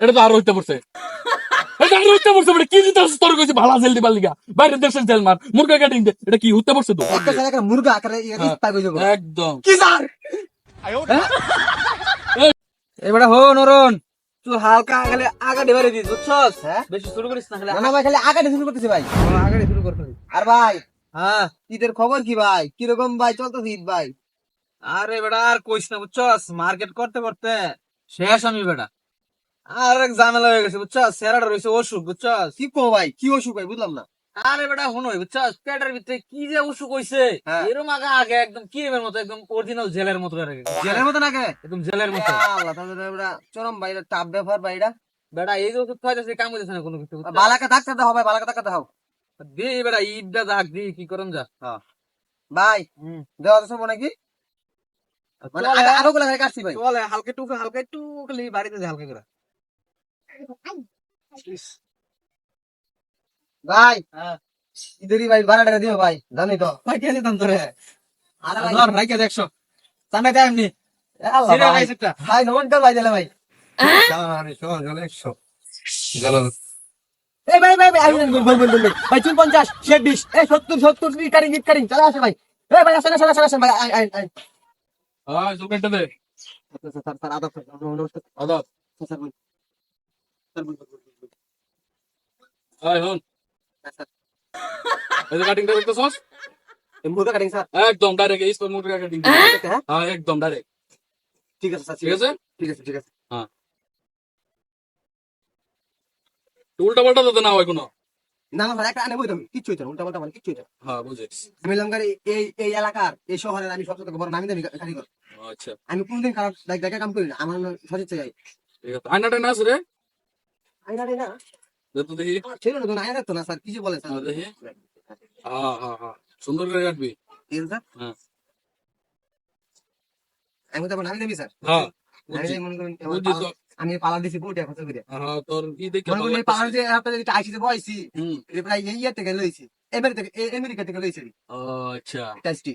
এটা তো আরও হইতে পড়ছে। এটা আরও হইতে পড়ছে মানে কি দিতে তোর কইছি ভালো জেল দিবার লিগা। বাইরের দেশের জেল মার। মুরগা কাটিং দে এটা কি হইতে পড়ছে তো? একটা মুরগা আকারে গেছে একদম। কি স্যার? এবারে হো নরন তুই হালকা খালি দিস বুঝছস? হ্যাঁ? বেশি শুরু করিস না খালি না ভাই খালি আগাটে শুরু করতেছে ভাই। আগাড়ি শুরু করতে আর ভাই হ্যাঁ? ঈদের খবর কি ভাই? কীরকম ভাই? চলতেছে ঈদ ভাই? আরে বেটা আর কইস না বুঝছস? মার্কেট করতে করতে শেষ আমি বেটা। আর এক ঝামেলা হয়ে গেছে বুঝছস? সেরাটা রয়েছে অসুখ বুঝছস? কি কো ভাই? কি অসুখ ভাই? বুঝলাম না। আরে বেটা শুনোই বুঝছস? পেটের ভিতরে কি যে অসুখ হইছে হ্যাঁ। এরম আগা আগে একদম কিরমের মতো একদম অরিজিনাল জেলের মতো হয়ে জেলের মতো নাকি? একদম জেলের মতো। আল্লাহ তাহলে এটা চরম ভাই টাপ ব্যাপার ভাই এটা। বেটা এই যে ওষুধ খাইতেছে কাম হইতেছে না কোনো কিছু? বালাকা ডাক্তার দাও ভাই বালাকা ডাক্তার দাও দি বেটা ঈদটা যাক দি কি করন যা। ভাই হুম। দেওয়া তো সব নাকি মানে আরও গুলা কাটছি ভাই। চলে হালকা টুকু হালকা একটু খালি বাড়িতে হালকা করে। ভাই হ্যাঁ। ঈদেরই ভাই বারো টাকা দিও ভাই জানি তো। ভাই কে দিতাম তোরে? আরে ভাই। রাইকে দেখছ চান্দাই দেয় এমনি। ভাই। নমস্কার ভাই দিলে ভাই। এই ভাই ভাই ভাই ভাই চুন পঞ্চাশ ষাট বিশ। এই সত্তর সত্তর কারিং বিট কারিং চলে আসে ভাই। এই ভাই আসেন আসেন আসেন আসেন ভাই আই আই আই হ্যাঁ চুল কাটতে দে। স্যার স্যার স্যার আদাব। স্যার হন। এই কাটিং দে দেখতেছস? এই মুরগা কাটিং স্যার একদম ডাইরেক্ট এই স্পর মুরগা কাটিং হ্যাঁ? হ্যাঁ? একদম ডাইরেক্ট ঠিক আছে স্যার ঠিক আছে। ঠিক আছে ঠিক আছে। উল্টা পাল্টা না হয় কোনো। না না স্যার একটা আনে বইতাম কিচ্ছু হইতো উল্টা পাল্টা মানে কিচ্ছু হইতো না। হ্যাঁ বুঝেছি। আমি লঙ্কার এই এই এলাকার এই শহরের আমি সবচেয়ে বড় নামি দামি কারিগর আচ্ছা। আমি কোনদিন খারাপ দেখে কাম করি না। আমার ঠিক আছে। আছে রে। সুন্দর করে কাটবি। হ্যাঁ। আমি তো নামি দামি স্যার। হ্যাঁ আমি পালা- দিছি কোটি খরচ করে। হ্যাঁ তোর ই দেখে মনে এই পালা যে আপনার যেটা আইসিতে বয়সি এটা প্রায় এই ইয়ার থেকে লইছি। আমেরিকা থেকে আমেরিকা থেকে লইছি ও, আচ্ছা। টেস্টি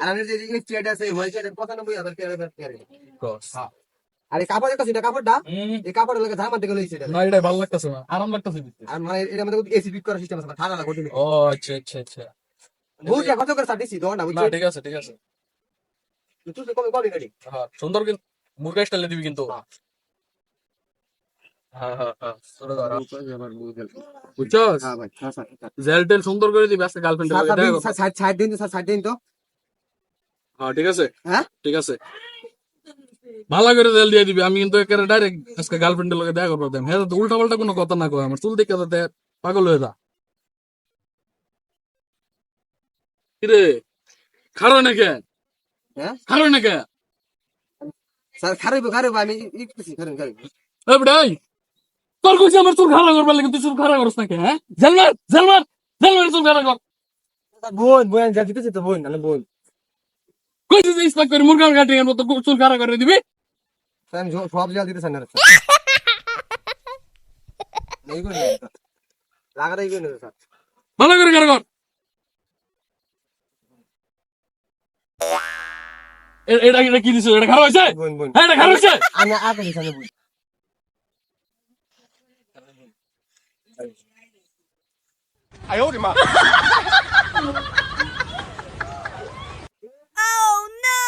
আর আমি যে এই স্টেট আছে পঁচানব্বই হাজার টাকা টাকা টাকা। আর এই কাপড় একটা সেটা কাপড়টা এই কাপড়ের লোকে ধামার থেকে লইছি এটা না এটা ভালো লাগতেছে না। আরাম লাগতেছে আর মানে এটার মধ্যে এসি ফিট করার সিস্টেম আছে মানে ঠান্ডা লাগবে ও আচ্ছা আচ্ছা আচ্ছা। বহুত খরচ করে না ঠিক আছে ঠিক আছে। তুই তো কমে গাড়ি হ্যাঁ সুন্দর কিন্তু মুরগা স্টাইলে দিবি কিন্তু। সুন্দর করে। দিবি আজকে লগে দিন দিন তো। হ্যাঁ ঠিক আছে। হ্যাঁ? ঠিক আছে। ভালো করে জেল দিয়ে দিবি। আমি কিন্তু একেবারে ডাইরেক্ট আজকে গার্লফ্রেন্ডের লগে দেখা করব হ্যাঁ তো উল্টা পাল্টা কোনো কথা না কয়। আমার চুল দেখে যাতে পাগল হয়ে যা। কিরে? খারো নাকি হ্যাঁ? খারো স্যার খারাপ খারাপ আমি খারাপ খারাপ এ তোর কইছি আমার চুল করবার লাগে তুই চুল খাড়া করছ নাকি হ্যাঁ? চুল কর। বোন বোন যা দিতেছি তো বোন না বোন। কইছি যে ইসপাক করে মুরগা কাটিং এর মতো চুল খাড়া করে দিবি? স্যার আমি সব- সব জায়গা দিতেছি না স্যার। এই লাগাটাই করে নেবে স্যার। ভালো করে খাড়া কর। এটা এটা কি দিছো? এটা খারাপ হয়েছে? হ্যাঁ এটা খারাপ হয়েছে। আমি আগে দিছি আমি বোন। Oh no!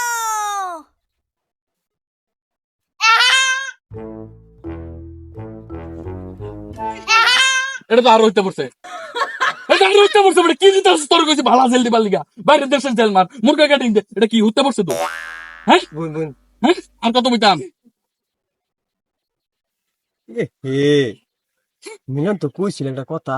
এটা তো আরও হইতে পড়ছে। এটা আরও হইতে পড়ছে মানে কি দিতে তোর কইছি ভালো জেল দিবার লিগা। বাইরের দেশের জেল মার। মুরগা কাটিং দে এটা কি হইতে পড়ছে তো? হ্যাঁ? বোন বোন। হ্যাঁ? আর কত বইতাম এ মিলন তো কইছিল একটা কথা।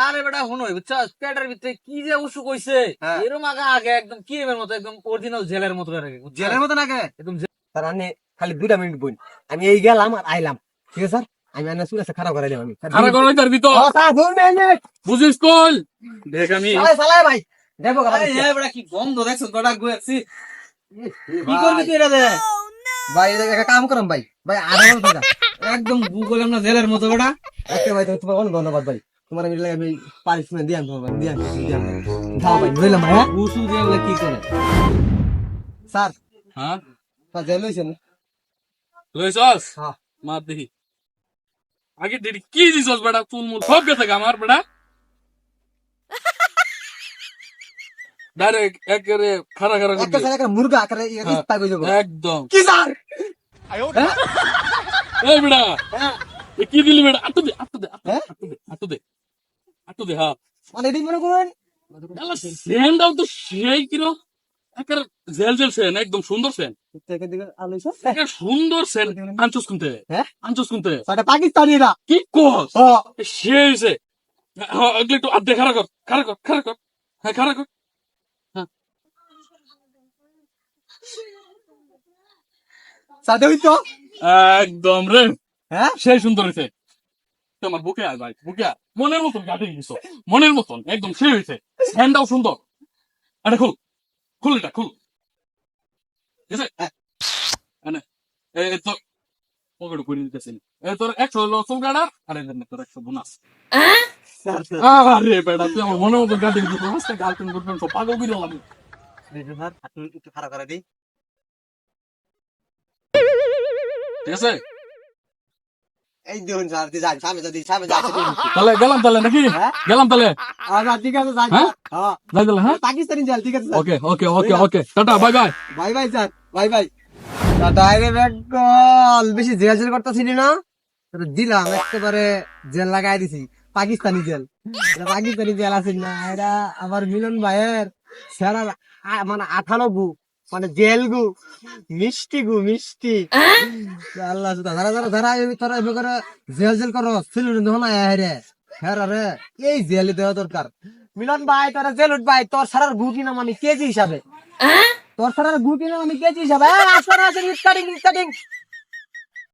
আরে বেটা শুনোই বুঝছস পেটের ভিতরে কি যে অসুখ হইছে হ্যাঁ। এরম আগা আগে একদম কিরমের মতো একদম অরিজিনাল জেলের মতো বুঝছস? জেলের মতো নাকি একদম স্যার আমি খালি দুইটা মিনিট বোন আমি এই গেলাম আর আইলাম। ঠিক আছে স্যার? আমি আনা আছে খারাপ করে দিলাম আমি। খারাপ তার ভিতর। মিনিট। বুঝিস কল দেখ আমি ভাই। দেখো গা, আরে ভাই। এ বেটা কি গন্ধ দেখছস বেটা গুয়াছি কি ভাই, করবি তুই Oh ভাই এটা একটা কাম করাম ভাই। ভাই আধা ঘণ্টা। একদম গুগল আমরা জেলের মতো বেটা। ওকে ভাই তুমি- তোমার অনেক ধন্যবাদ ভাই। তোমার আমি লাগে আমি পারিশ্রমিক দিয়াম তোমার ভাই দিয়াম দিয়াম যাও ভাই বুঝলাম ভাই হ্যাঁ? উসু জেলে কি করে স্যার হ্যাঁ স্যার জেল হয়েছেন লইছস হ্যাঁ মার দেখি আগে ডেডি কি দিছস বেটা চুল মুল সব গেছে গা আমার বেটা ডাইরেক্ট একেবারে খারা খারা করে একটা দিলে। ছেলে মুরগা আকারে হ্যাঁ। পাই গই যাব একদম কি স্যার এই বেটা হ্যাঁ এ কি দিলি বেটা আটু দে আটু দে আটু দে, হ্যাঁ? আটু দে আটু দে আটু দে হ্যাঁ মানে এদিন মনে করেন সেনটাও তো সেই কিরো একের জেল জেল সেন একদম সুন্দর সেন সুন্দর সেন কুনতে? হ্যাঁ? কুনতে? পাকিস্তানিরা কি কস? সে হয়েছে হ্যাঁ এগুলো একটু আধে খারা কর খারা কর। খারা কর। হ্যাঁ। খারা কর একদম রে। হ্যাঁ? সেই সুন্দর হয়েছে তোমার বুকে আয় ভাই বুকে আয়। মনের মতন গাঠে গেছো মনের মতন একদম সে হয়েছে হ্যান্ডটাও সুন্দর। আরে খুল খুল এটা খুল। ঠিক আছে? এনে এ এ তো পকেট করে দিতেছি। তোর একশো হলো তোর বোনাস। স্যার স্যার আরে বেটা তুই আমার মনের গার্লফ্রেন্ড গার্লফ্রেন্ড সব পাগল স্যার আপনি একটু খারাপ করে দিই। ঠিক আছে? এই দেখুন স্যার তুই সামনে যদি সামনে যাই তাহলে গেলাম তাহলে নাকি? গেলাম তাহলে ঠিক আছে যাই হ্যাঁ? যাই তাহলে হ্যাঁ? পাকিস্তানি জাল ঠিক আছে okay okay okay okay. Tata bye bye. Bye bye sir bye bye. ডাইরে bag call বেশি জেল না? দিলাম একেবারে জেল লাগাই দিছি। পাকিস্তানি জেল। পাকিস্তানি জেল আছে না এরা আমার মিলন ভাইয়ের সেরা মানে আঠালো গু মানে জেল গু মিষ্টি গু মিষ্টি আল্লাহ ধারা ধারা তোরা এবার করে জেল জেল করো সিলুন দেখো না রে হ্যাঁ রে এই জেল দেওয়া দরকার মিলন ভাই তোরা জেল উঠ ভাই তোর সারার গু কিনা মানে কেজি হিসাবে তোর সারার গু কিনা মানে কেজি হিসাবে